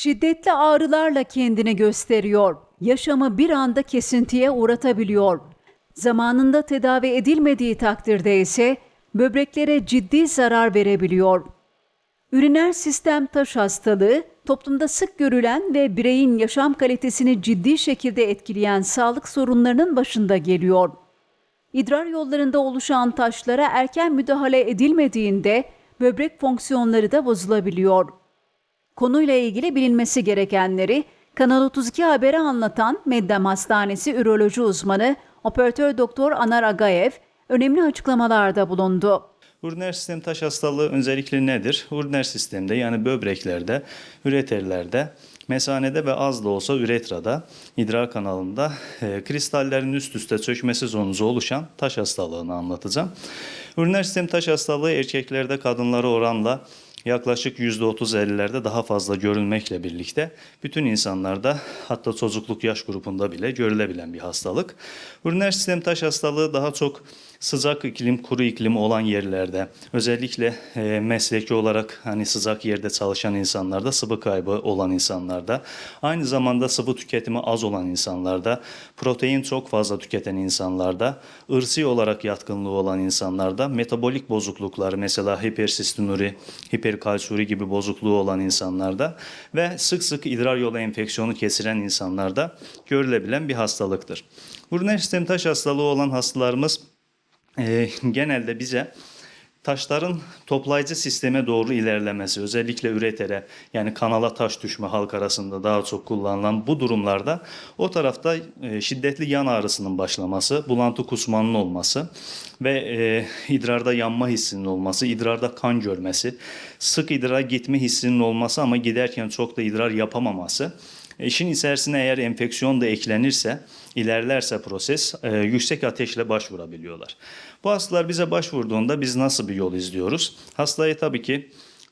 Şiddetli ağrılarla kendini gösteriyor. Yaşamı bir anda kesintiye uğratabiliyor. Zamanında tedavi edilmediği takdirde ise böbreklere ciddi zarar verebiliyor. Üriner sistem taş hastalığı, toplumda sık görülen ve bireyin yaşam kalitesini ciddi şekilde etkileyen sağlık sorunlarının başında geliyor. İdrar yollarında oluşan taşlara erken müdahale edilmediğinde böbrek fonksiyonları da bozulabiliyor. Konuyla ilgili bilinmesi gerekenleri Kanal 32 Haber'e anlatan Meddem Hastanesi Üroloji uzmanı operatör doktor Anar Agayev önemli açıklamalarda bulundu. Uriner sistem taş hastalığı özellikle nedir? Uriner sistemde yani böbreklerde, üreterlerde, mesanede ve az da olsa üretrada, idrar kanalında e, kristallerin üst üste çökmesi sonucu oluşan taş hastalığını anlatacağım. Uriner sistem taş hastalığı erkeklerde kadınlara oranla yaklaşık %30-50'lerde daha fazla görülmekle birlikte bütün insanlarda hatta çocukluk yaş grubunda bile görülebilen bir hastalık. Uriner sistem taş hastalığı daha çok sıcak iklim, kuru iklim olan yerlerde özellikle e, mesleki olarak hani sıcak yerde çalışan insanlarda, sıvı kaybı olan insanlarda, aynı zamanda sıvı tüketimi az olan insanlarda, protein çok fazla tüketen insanlarda, ırsi olarak yatkınlığı olan insanlarda, metabolik bozukluklar mesela hipersistinuri, hiperkalsuri gibi bozukluğu olan insanlarda ve sık sık idrar yolu enfeksiyonu kesiren insanlarda görülebilen bir hastalıktır. Uriner sistem taş hastalığı olan hastalarımız e, genelde bize taşların toplayıcı sisteme doğru ilerlemesi, özellikle üretere yani kanala taş düşme halk arasında daha çok kullanılan bu durumlarda o tarafta e, şiddetli yan ağrısının başlaması, bulantı kusmanın olması ve e, idrarda yanma hissinin olması, idrarda kan görmesi, sık idrar gitme hissinin olması ama giderken çok da idrar yapamaması İşin içerisine eğer enfeksiyon da eklenirse, ilerlerse proses e, yüksek ateşle başvurabiliyorlar. Bu hastalar bize başvurduğunda biz nasıl bir yol izliyoruz? Hastaya tabii ki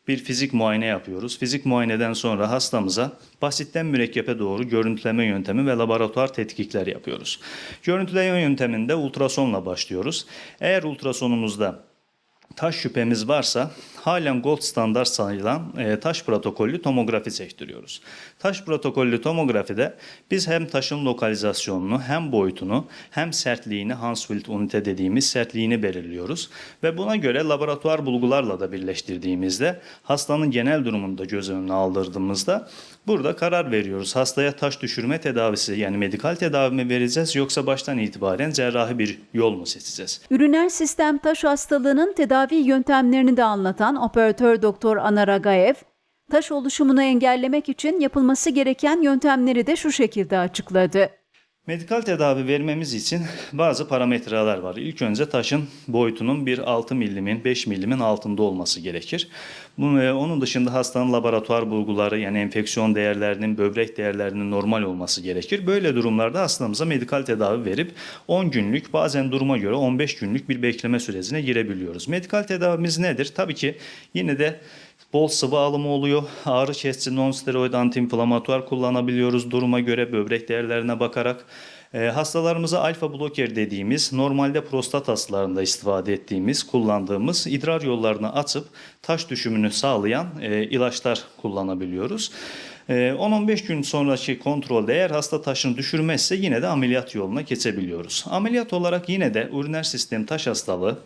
bir fizik muayene yapıyoruz. Fizik muayeneden sonra hastamıza basitten mürekkebe doğru görüntüleme yöntemi ve laboratuvar tetkikler yapıyoruz. Görüntüleme yönteminde ultrasonla başlıyoruz. Eğer ultrasonumuzda taş şüphemiz varsa halen gold standart sayılan e, taş protokollü tomografi çektiriyoruz. Taş protokollü tomografide biz hem taşın lokalizasyonunu hem boyutunu hem sertliğini Hansfield ünite dediğimiz sertliğini belirliyoruz. Ve buna göre laboratuvar bulgularla da birleştirdiğimizde hastanın genel durumunu da göz önüne aldırdığımızda burada karar veriyoruz. Hastaya taş düşürme tedavisi yani medikal tedavi mi vereceğiz yoksa baştan itibaren cerrahi bir yol mu seçeceğiz? Üriner sistem taş hastalığının tedavi yöntemlerini de anlatan operatör doktor Anar Agayev, taş oluşumunu engellemek için yapılması gereken yöntemleri de şu şekilde açıkladı. Medikal tedavi vermemiz için bazı parametreler var. İlk önce taşın boyutunun bir 6 milimin 5 milimin altında olması gerekir. E, onun dışında hastanın laboratuvar bulguları yani enfeksiyon değerlerinin, böbrek değerlerinin normal olması gerekir. Böyle durumlarda hastamıza medikal tedavi verip 10 günlük bazen duruma göre 15 günlük bir bekleme sürecine girebiliyoruz. Medikal tedavimiz nedir? Tabii ki yine de Bol sıvı alımı oluyor. Ağrı kesici non-steroid antiinflamatuar kullanabiliyoruz duruma göre böbrek değerlerine bakarak. E, hastalarımıza alfa bloker dediğimiz normalde prostat hastalarında istifade ettiğimiz, kullandığımız idrar yollarını açıp taş düşümünü sağlayan e, ilaçlar kullanabiliyoruz. E, 10-15 gün sonraki kontrolde eğer hasta taşını düşürmezse yine de ameliyat yoluna geçebiliyoruz. Ameliyat olarak yine de uriner sistem taş hastalığı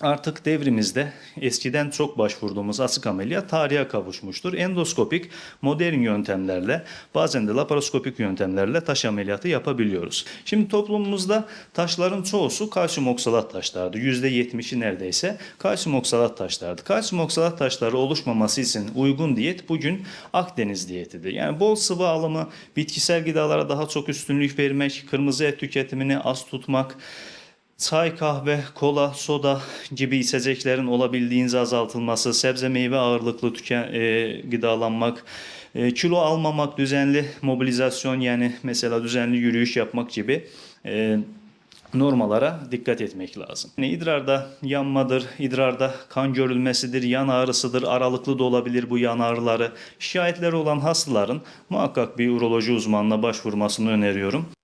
Artık devrimizde eskiden çok başvurduğumuz asık ameliyat tarihe kavuşmuştur. Endoskopik modern yöntemlerle bazen de laparoskopik yöntemlerle taş ameliyatı yapabiliyoruz. Şimdi toplumumuzda taşların çoğusu kalsiyum oksalat taşlardı. %70'i neredeyse kalsiyum oksalat taşlardı. Kalsiyum oksalat taşları oluşmaması için uygun diyet bugün Akdeniz diyetidir. Yani bol sıvı alımı, bitkisel gıdalara daha çok üstünlük vermek, kırmızı et tüketimini az tutmak, Çay, kahve, kola, soda gibi içeceklerin olabildiğince azaltılması, sebze meyve ağırlıklı tüken, e, gıdalanmak, e, kilo almamak, düzenli mobilizasyon yani mesela düzenli yürüyüş yapmak gibi e, normalara dikkat etmek lazım. Yani idrarda yanmadır, idrarda kan görülmesidir, yan ağrısıdır, aralıklı da olabilir bu yan ağrıları. Şikayetleri olan hastaların muhakkak bir uroloji uzmanına başvurmasını öneriyorum.